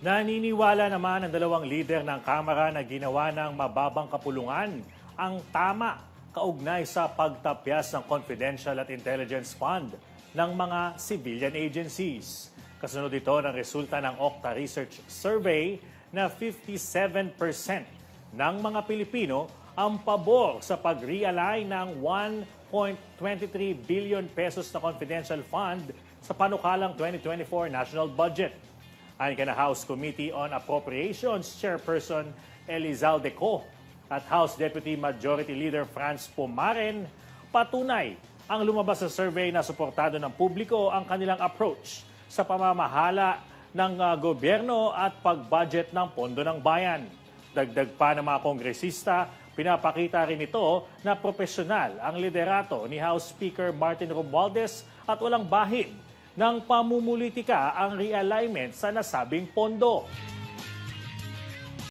Naniniwala naman ang dalawang leader ng Kamara na ginawa ng mababang kapulungan ang tama kaugnay sa pagtapyas ng confidential at intelligence fund ng mga civilian agencies. Kasunod ito ng resulta ng Okta Research Survey na 57% ng mga Pilipino ang pabor sa pag-realign ng 1.23 billion pesos na confidential fund sa panukalang 2024 national budget. Kay na House Committee on Appropriations Chairperson Elizalde Co at House Deputy Majority Leader Franz Pumaren, patunay ang lumabas sa survey na suportado ng publiko ang kanilang approach sa pamamahala ng ah, gobyerno at pag-budget ng pondo ng bayan. Dagdag pa ng mga kongresista, pinapakita rin ito na profesional ang liderato ni House Speaker Martin Romualdez at walang bahid ng pamumulitika ang realignment sa nasabing pondo.